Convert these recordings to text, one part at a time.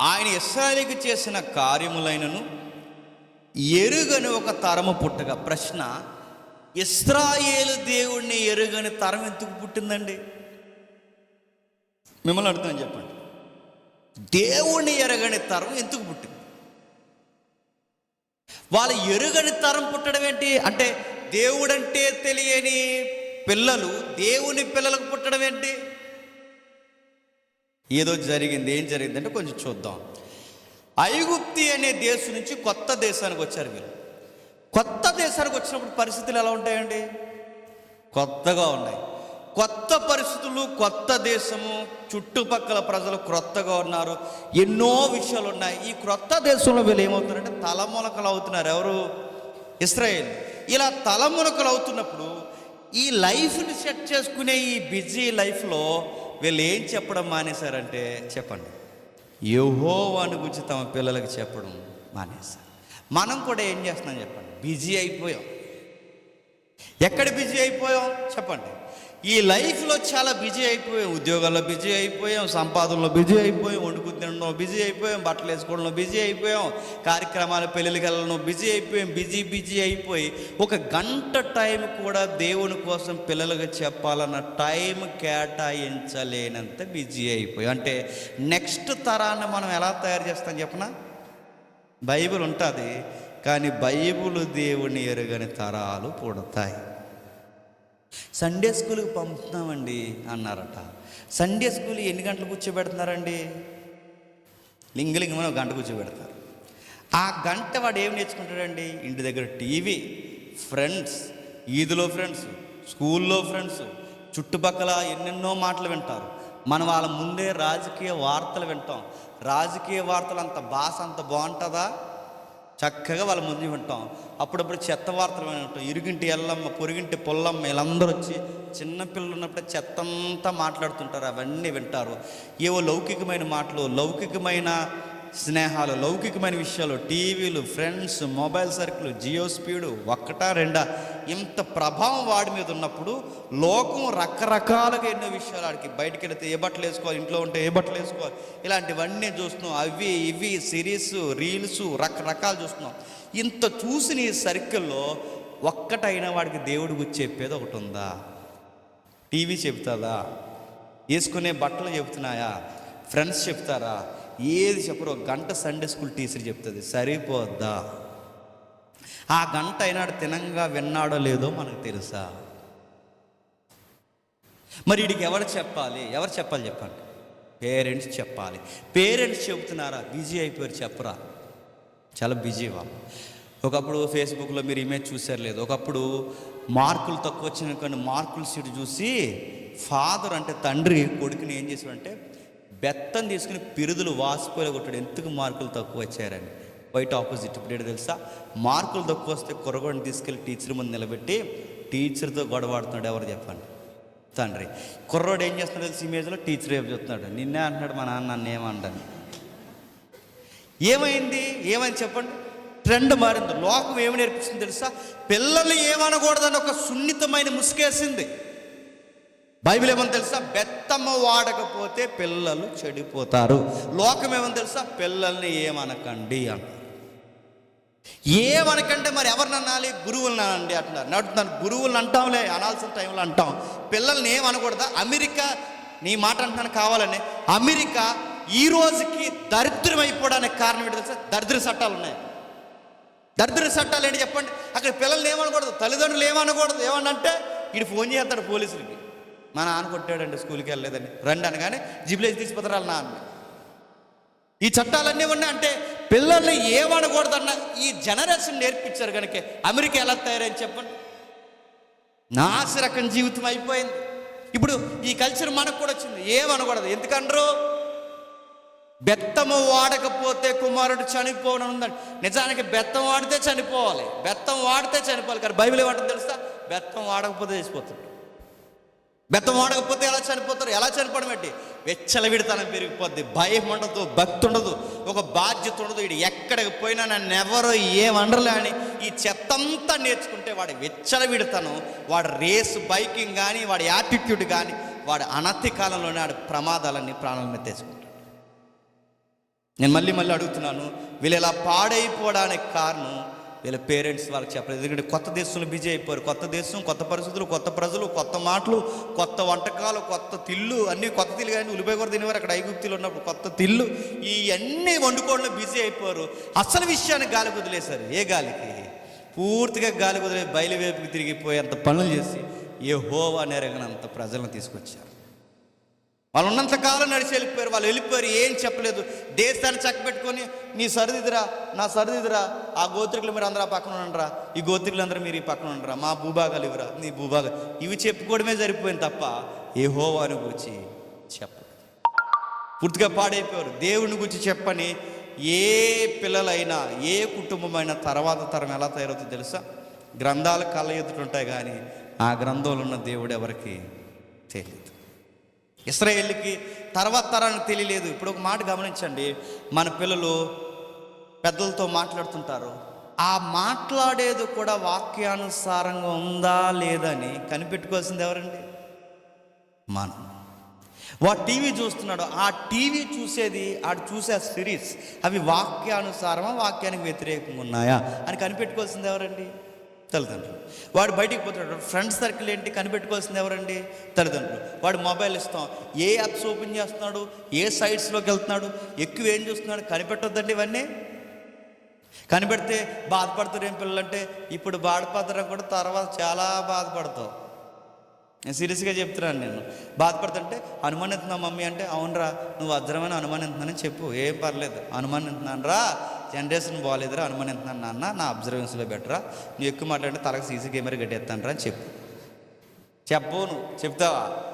ఆయన ఇస్రాయలికి చేసిన కార్యములైనను ఎరుగని ఒక తరము పుట్టగా. ప్రశ్న ఇస్రాయేలు దేవుణ్ణి ఎరుగని తరం ఎందుకు పుట్టిందండి? మిమ్మల్ని అడుగుతాను చెప్పండి. దేవుణ్ణి ఎరగని తరం ఎందుకు పుట్టింది? వాళ్ళ ఎరుగని తరం పుట్టడం ఏంటి? అంటే దేవుడంటే తెలియని పిల్లలు దేవుని పిల్లలకు పుట్టడం ఏంటి? ఏదో జరిగింది ఏం జరిగిందంటే కొంచెం చూద్దాం. ఐగుప్తి అనే దేశం నుంచి కొత్త దేశానికి వచ్చారు వీళ్ళు. కొత్త దేశానికి వచ్చినప్పుడు పరిస్థితులు ఎలా ఉంటాయండి? కొత్తగా ఉన్నాయి. కొత్త పరిస్థితులు కొత్త దేశము చుట్టుపక్కల ప్రజలు క్రొత్తగా ఉన్నారు. ఎన్నో విషయాలు ఉన్నాయి. ఈ క్రొత్త దేశంలో వీళ్ళు ఏమవుతున్నారంటే తలమునకలు అవుతున్నారు. ఎవరు? ఇస్రాయేల్. ఇలా తలమునకలు అవుతున్నప్పుడు ఈ లైఫ్ని సెట్ చేసుకునే ఈ బిజీ లైఫ్లో వీళ్ళు ఏం చెప్పడం మానేశారంటే చెప్పండి. యహోవాని గురించి తమ పిల్లలకు చెప్పడం మానేశారు. మనం కూడా ఏం చేస్తున్నాం చెప్పండి. బిజీ అయిపోయాం. ఎక్కడ బిజీ అయిపోయాం? చెప్పండి. ఈ లైఫ్లో చాలా బిజీ అయిపోయాం ఉద్యోగాల్లో బిజీ అయిపోయాం సంపాదనలో బిజీ అయిపోయాం వండుకు తినడంలో బిజీ అయిపోయాం బట్టలు వేసుకోవడంలో బిజీ అయిపోయాం కార్యక్రమాలు పెళ్ళిళ్ళకి వెళ్ళడంలో బిజీ అయిపోయాం బిజీ బిజీ అయిపోయి ఒక గంట టైం కూడా దేవుని కోసం పిల్లలకు చెప్పాలన్న టైం కేటాయించలేనంత బిజీ అయిపోయాం. అంటే నెక్స్ట్ తరాన్ని మనం ఎలా తయారు చేస్తాం చెప్పనా? బైబిల్ ఉంటుంది కానీ బైబిల్ దేవుని ఎరుగని తరాలు పుడతాయి. సండే స్కూల్కి పంపుతున్నామండి అన్నారట. సండే స్కూల్ ఎన్ని గంటలు కూర్చోబెడుతున్నారండి? లింగలింగమని ఒక గంట కూర్చోబెడతారు. ఆ గంట వాడు ఏం నేర్చుకుంటాడండి? ఇంటి దగ్గర టీవీ ఫ్రెండ్స్ ఈదులో ఫ్రెండ్స్ స్కూల్లో ఫ్రెండ్స్ చుట్టుపక్కల ఎన్నెన్నో మాటలు వింటారు. మనం వాళ్ళ ముందే రాజకీయ వార్తలు వింటాం. రాజకీయ వార్తలు అంత భాష అంత బాగుంటుందా? చక్కగా వాళ్ళ ముందు వింటాం. అప్పుడప్పుడు చెత్త వార్తలు ఉంటాం ఇరుగింటి ఎల్లమ్మ పొరుగింటి పొల్లమ్మ వీళ్ళందరూ వచ్చి చిన్నపిల్లలు ఉన్నప్పుడు చెత్త అంతా మాట్లాడుతుంటారు. అవన్నీ వింటారు. ఏవో లౌకికమైన మాటలు లౌకికమైన స్నేహాలు లౌకికమైన విషయాలు టీవీలు friends mobile circle Jio speed ఒక్కటా రెండా? ఇంత ప్రభావం వాడి మీద ఉన్నప్పుడు లోకం రకరకాలుగా ఎన్నో విషయాలు ఆడికి బయటకు వెళితే ఏ బట్టలు వేసుకోవాలి ఇంట్లో ఉంటే ఏ బట్టలు వేసుకోవాలి ఇలాంటివన్నీ చూస్తున్నాం. అవి ఇవి సిరీస్ రీల్స్ రకరకాలు చూస్తున్నాం. ఇంత చూసిన ఈ సర్కిల్లో ఒక్కటైన వాడికి దేవుడి గురించి చెప్పేది ఒకటి ఉందా? టీవీ చెప్తుందా వేసుకునే బట్టలు చెప్తున్నాయా ఫ్రెండ్స్ చెప్తారా ఏది చెప్పరు గంట సండే స్కూల్ టీచర్ చెప్తుంది సరిపోద్దా? ఆ గంట అయినాడు తినంగా విన్నాడో లేదో మనకు తెలుసా? మరి వీడికి ఎవరు చెప్పాలి? ఎవరు చెప్పాలి చెప్పండి? పేరెంట్స్ చెప్పాలి. పేరెంట్స్ చెబుతున్నారా? బిజీ అయిపోయారు చెప్పరా? చాలా బిజీ వాళ్ళు. ఒకప్పుడు ఫేస్బుక్లో మీరు ఇమేజ్ చూసారు లేదు. ఒకప్పుడు మార్కులు తక్కువ వచ్చిన కానీ మార్కుల సీటు చూసి ఫాదర్ అంటే తండ్రి కొడుకుని ఏం చేశాడంటే బెత్తం తీసుకుని పిరుదులు వాసిపోయి కొట్టాడు. ఎందుకు మార్కులు తక్కువ వచ్చారని బయట ఆపోజిట్ ఇప్పుడు ఏంటో తెలుసా? మార్కులు తక్కువ వస్తే కురగొని తీసుకెళ్ళి టీచర్ ముందు నిలబెట్టి టీచర్తో గొడవాడుతున్నాడు ఎవరు చెప్పండి? తండ్రి. కుర్రోడు ఏం చేస్తున్నాడు తెలిసి ఇమేజ్లో టీచర్ ఏం చెప్తున్నాడు నిన్నే అంటున్నాడు మా నాన్న నన్ను ఏమంటాను ఏమైంది? ఏమని చెప్పండి? ట్రెండ్ మారింది. లోకం ఏమి నేర్పిస్తుంది తెలుసా? పిల్లల్ని ఏమనకూడదని ఒక సున్నితమైన ముసుగేసింది. బైబిల్ ఏమని తెలుసా? బెత్తమ్మ వాడకపోతే పిల్లలు చెడిపోతారు. లోకం ఏమని తెలుసా? పిల్లల్ని ఏమనకండి అంటారు ఏమనకంటే మరి ఎవరిని అనాలి? గురువులను అనండి అంటున్నారు. నడుతున్నాను గురువులను అంటాంలే అనాల్సిన టైంలో అంటాం. పిల్లల్ని ఏమనకూడదా? అమెరికా నీ మాట అంటున్నాను కావాలని. అమెరికా ఈ రోజుకి దరిద్రం అయిపోవడానికి కారణం ఏంటి తెలుసా? దరిద్ర చట్టాలు ఉన్నాయి. దరిద్ర చట్టాలు ఏంటి చెప్పండి? అక్కడ పిల్లల్ని ఏమనకూడదు తల్లిదండ్రులు ఏమనకూడదు. ఏమనంటే వీడు ఫోన్ చేస్తాడు పోలీసులకి. మా నాన్న కొట్టాడండి స్కూల్కి వెళ్ళలేదని. రండి అనగానే జిబిలేజ్ తీసుకుపోతారు వాళ్ళ నాన్న. ఈ చట్టాలన్నీ ఉన్నాయి అంటే పిల్లల్ని ఏమనకూడదన్న ఈ జనరేషన్ నేర్పించారు కనుక అమెరికా ఎలా తయారని చెప్పండి. నాసి రకం జీవితం అయిపోయింది. ఇప్పుడు ఈ కల్చర్ మనకు కూడా వచ్చింది. ఏమనకూడదు. ఎందుకంటారు బెత్తము వాడకపోతే కుమారుడు చనిపోవడం ఉందండి నిజానికి బెత్తం వాడితే చనిపోవాలి. బెత్తం వాడితే చనిపోవాలి. కానీ బైబిల్ ఏమంటుంది తెలుసా? బెత్తం వాడకపోతే చచ్చిపోతాడు. బెత్తం వాడకపోతే ఎలా చనిపోతారు? ఎలా చనిపోవడం ఏంటి? వెచ్చలవిడితనం పెరిగిపోద్ది భయం ఉండదు భక్తి ఉండదు ఒక బాధ్యత ఉండదు. వీడు ఎక్కడికి పోయినా నన్ను ఎవరు ఏమనరులే అని ఈ చెత్తంతా నేర్చుకుంటే వాడి వెచ్చలవిడితనం వాడి రేస్ బైకింగ్ కానీ వాడి యాటిట్యూడ్ కానీ వాడి అనతి కాలంలోనే వాడి ప్రమాదాలన్నీ ప్రాణాల మీద తెచ్చుకుంటాడు. నేను మళ్ళీ మళ్ళీ అడుగుతున్నాను వీళ్ళు ఇలా పాడైపోవడానికి కారణం వీళ్ళ పేరెంట్స్ వాళ్ళకి చెప్పలేదు. ఎందుకంటే కొత్త దేశంలో బిజీ అయిపోయారు. కొత్త దేశం కొత్త పరిస్థితులు కొత్త ప్రజలు కొత్త మాటలు కొత్త వంటకాలు కొత్త తిల్లు అన్నీ కొత్త తిల్లు కానీ ఉల్లిపాయ కూడా తినేవారు అక్కడ ఐగుప్తిలో ఉన్నప్పుడు కొత్త తిల్లు ఇవన్నీ వండుకోవడంలో బిజీ అయిపోయారు. అసలు విషయాన్ని గాలి వదిలేశారు. ఏ గాలికి? పూర్తిగా గాలి వదిలే బయలువేపుకి తిరిగిపోయేంత పనులు చేసి ఏ హోవా నెరగనంత ప్రజలను తీసుకొచ్చారు. వాళ్ళు ఉన్నంతకాలం నడిచి వెళ్ళిపోయారు వాళ్ళు వెళ్ళిపోయారు ఏం చెప్పలేదు. దేశాన్ని చక్కబెట్టుకొని నీ సరిదిదిరా నా సరిదిదిరా ఆ గోత్రికులు మీరు అందరూ ఆ పక్కన ఉండరా ఈ గోత్రికులందరూ మీరు ఈ పక్కన ఉండరా మా భూభాగాలు ఇవిరా నీ భూభాగాలు. ఇవి చెప్పుకోవడమే సరిపోయింది తప్ప ఏ హోవాని గురించి చెప్ప పూర్తిగా పాడైపోయారు. దేవుని గురించి చెప్పని ఏ పిల్లలైనా ఏ కుటుంబమైనా తర్వాత తరం ఎలా తయారవుతుందో తెలుసా? గ్రంథాలు కళ్ళ ఎదుటుంటాయి కానీ ఆ గ్రంథంలో ఉన్న దేవుడు ఎవరికి తెలియదు. ఇస్రాయేల్కి తర్వాత తరానికి తెలియలేదు. ఇప్పుడు ఒక మాట గమనించండి. మన పిల్లలు పెద్దలతో మాట్లాడుతుంటారు. ఆ మాట్లాడేది కూడా వాక్యానుసారంగా ఉందా లేదని కనిపెట్టుకోవాల్సింది ఎవరండి? మనం. వాడు టీవీ చూస్తున్నాడు. ఆ టీవీ చూసేది ఆడు చూసే సిరీస్ అవి వాక్యానుసారమా వాక్యానికి వ్యతిరేకంగా ఉన్నాయా అని కనిపెట్టుకోవాల్సింది ఎవరండి? తల్లిదండ్రులు. వాడు బయటికి పోతున్నాడు. ఫ్రెండ్స్ సర్కిల్ ఏంటి? కనిపెట్టుకోవాల్సింది ఎవరండి? తల్లిదండ్రులు. వాడు మొబైల్ ఇస్తాం. ఏ యాప్స్ ఓపెన్ చేస్తున్నాడు? ఏ సైట్స్లోకి వెళ్తున్నాడు? ఎక్కువ ఏం చూస్తున్నాడు? కనిపెట్టొద్దండి ఇవన్నీ? కనిపెడితే బాధపడతారు ఏం పిల్లలంటే ఇప్పుడు బాధపడతారు కూడా తర్వాత చాలా బాధపడతావు. నేను సీరియస్గా చెప్తున్నాను నేను. బాధపడుతుంటే అనుమానిస్తున్నావు మమ్మీ. అంటే అవునరా నువ్వు వజ్రమని అనుమానిస్తున్నానని చెప్పు. ఏం పర్లేదు. అనుమానిస్తున్నాను రా జనరేషన్ బాగాలేదురా అనుమానిస్తున్నాను నాన్న నా అబ్జర్వెన్స్లో బెటరా? నువ్వు ఎక్కువ మాట్లాడితే తలకు సీసీ కెమెరా కట్టేస్తాను రా అని చెప్పు. చెప్పు నువ్వు చెప్తావా?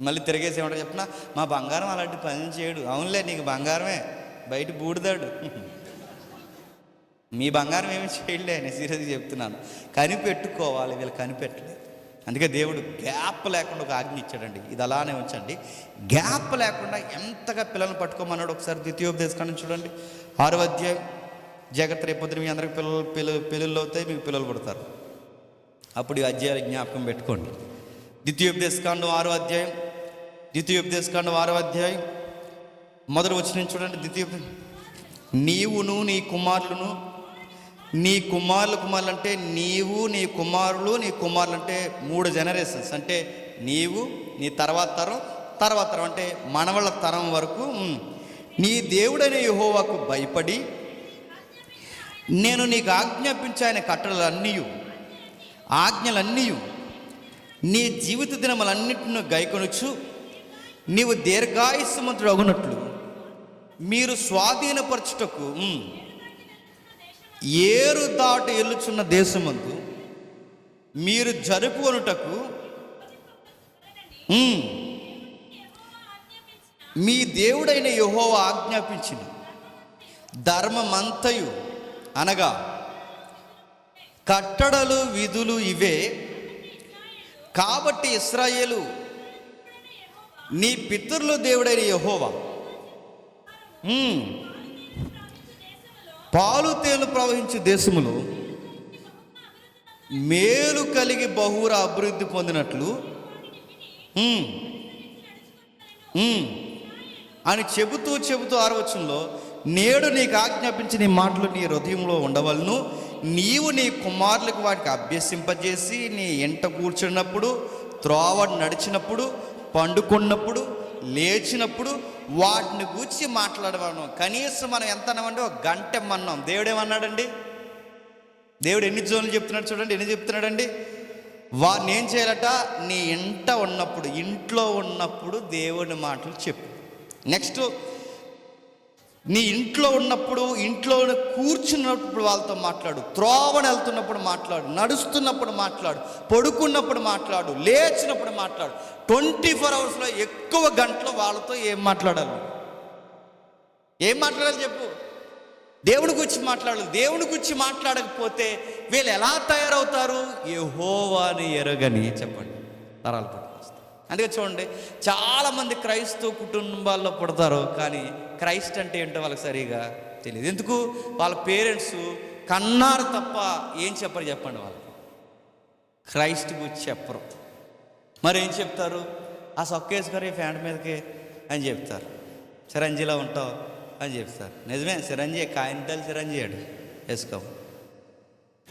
మళ్ళీ తిరిగేసి ఏమంటారు చెప్పినా? మా బంగారం అలాంటి పని చేయడు. అవునులే నీకు బంగారమే. బయట బూడిదాడు. మీ బంగారం ఏమి చేయలే నేను సీరియస్గా చెప్తున్నాను. కనిపెట్టుకోవాలి వీళ్ళు కనిపెట్టలేదు. అందుకే దేవుడు గ్యాప్ లేకుండా ఒక ఆజ్ఞ ఇచ్చాడండి. ఇది అలానే ఉంచండి. గ్యాప్ లేకుండా ఎంతగా పిల్లల్ని పట్టుకోమన్నాడు ఒకసారి ద్వితీయోపదేశకాండం చూడండి. ఆరో అధ్యాయం జగత్ రేపొద్దున మీ అందరికి పిల్లలు పిల్లలు పిల్లలు అవుతాయి మీకు పిల్లలు పుడతారు. అప్పుడు ఈ అధ్యాయాలు జ్ఞాపకం పెట్టుకోండి. ద్వితీయోపదేశకాండం ఆరో అధ్యాయం ద్వితీయోపదేశకాండం ఆరో అధ్యాయం. మొదటి వచ్చిన చూడండి ద్వితీయ నీవును నీ కుమారులను నీ కుమారులు కుమారులు అంటే నీవు నీ కుమారులు నీ కుమారులు అంటే మూడు జనరేషన్స్ అంటే నీవు నీ తర్వాత తరం తర్వాత తరం అంటే మనవళ్ళ తరం వరకు. నీ దేవుడైన యెహోవాకు భయపడి నేను నీకు ఆజ్ఞాపించే ఆయన కట్టడలన్నీ ఆజ్ఞలన్నీ నీ జీవిత దినములన్నిటిని గైకొనుచు నీవు దీర్ఘాయుస్మంతుడు అగునట్లు మీరు స్వాధీనపరచుటకు ఏరు దాటి ఎల్లుచున్న దేశమందు మీరు జరుపుకొనుటకు మీ దేవుడైన యహోవ ఆజ్ఞాపించిన. ధర్మమంతయు అనగా కట్టడలు విధులు ఇవే కాబట్టి ఇస్రాయేలు నీ పితరులు దేవుడైన యహోవా. పాలు తేలు ప్రవహించే దేశములో మేలు కలిగి బహుర అభివృద్ధి పొందినట్లు అని చెబుతూ చెబుతూ ఆరవచనంలో నేడు నీకు ఆజ్ఞాపించి నీ మాటలు నీ హృదయంలో ఉండవలను నీవు నీ కుమారులకు వాటికి అభ్యసింపజేసి నీ ఎంట కూర్చున్నప్పుడు త్రోవ నడిచినప్పుడు పండుకున్నప్పుడు లేచినప్పుడు వాటిని గూర్చి మాట్లాడమన్నాం కనీసం మనం ఎంత అన్నామంటే ఒక గంట మన్నాం దేవుడు ఏమన్నాడండి దేవుడు ఎన్ని జోన్లు చెప్తున్నాడు చూడండి ఎన్ని చెప్తున్నాడండి? వారిని ఏం చేయాలట? నీ ఇంట ఉన్నప్పుడు ఇంట్లో ఉన్నప్పుడు దేవుని మాటలు చెప్పు. నెక్స్ట్ నీ ఇంట్లో ఉన్నప్పుడు ఇంట్లో కూర్చున్నప్పుడు వాళ్ళతో మాట్లాడు. త్రోవన వెళ్తున్నప్పుడు మాట్లాడు. నడుస్తున్నప్పుడు మాట్లాడు. పడుకున్నప్పుడు మాట్లాడు. లేచినప్పుడు మాట్లాడు. ట్వంటీ ఫోర్ అవర్స్లో ఎక్కువ గంటలు వాళ్ళతో ఏం మాట్లాడాలి? ఏం మాట్లాడాలి చెప్పు? దేవుని గురించి మాట్లాడాలి. దేవుని గురించి మాట్లాడకపోతే వీళ్ళు ఎలా తయారవుతారు? యెహోవాని ఎరగని చెప్పండి. తరాలు పట్టుకొస్తారు అందుకే చూడండి చాలామంది క్రైస్తవ కుటుంబాల్లో పుడతారు కానీ క్రైస్ట్ అంటే ఏంటో వాళ్ళకి సరిగా తెలియదు ఎందుకు? వాళ్ళ పేరెంట్స్ కన్నారు తప్ప ఏం చెప్పరు చెప్పండి వాళ్ళకి. క్రైస్ట్ గురించి చెప్పరు. మరి ఏం చెప్తారు? ఆ సొక్కేసుకొని ఫ్యాంట్ మీదకి అని చెప్తారు. చిరంజీలో ఉంటావు అని చెప్తారు. నిజమే చిరంజీవి చిరంజీ చిరంజీవి వేసుకో.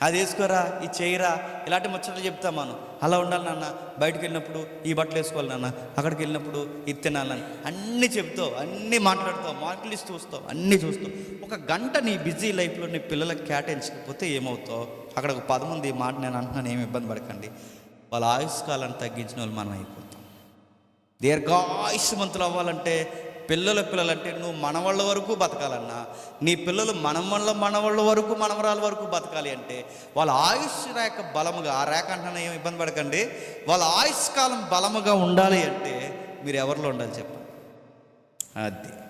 అది వేసుకోరా ఇది చేయరా ఇలాంటి ముచ్చట్లు చెప్తా మనం. అలా ఉండాలి నాన్న బయటకు వెళ్ళినప్పుడు ఈ బట్టలు వేసుకోవాలి నాన్న అక్కడికి వెళ్ళినప్పుడు ఇది తినాలని అన్నీ చెప్తావు అన్నీ మాట్లాడుతావు మార్కులు ఇస్తూ వస్తావు అన్నీ చూస్తావు. ఒక గంట నీ బిజీ లైఫ్లో నీ పిల్లలకు కేటాయించకపోతే ఏమవుతావు? అక్కడ ఒక పదముంది మాట నేను అంటున్నాను ఏమి ఇబ్బంది పడకండి. వాళ్ళ ఆయుష్కాలాన్ని తగ్గించిన వాళ్ళు మనం అయిపోతాం. దీర్ఘాయుష్మంతులు అవ్వాలంటే పిల్లల పిల్లలంటే నువ్వు మనవాళ్ళ వరకు బతకాలన్నా నీ పిల్లలు మనవాళ్ళ మనవాళ్ళ వరకు మనవరాల వరకు బతకాలి అంటే వాళ్ళ ఆయుష్ రేఖ బలముగా ఆ రేఖ అంటే ఏం ఇబ్బంది పడకండి. వాళ్ళ ఆయుష్ కాలం బలముగా ఉండాలి అంటే మీరు ఎవరిలో ఉండాలి చెప్పండి? అది.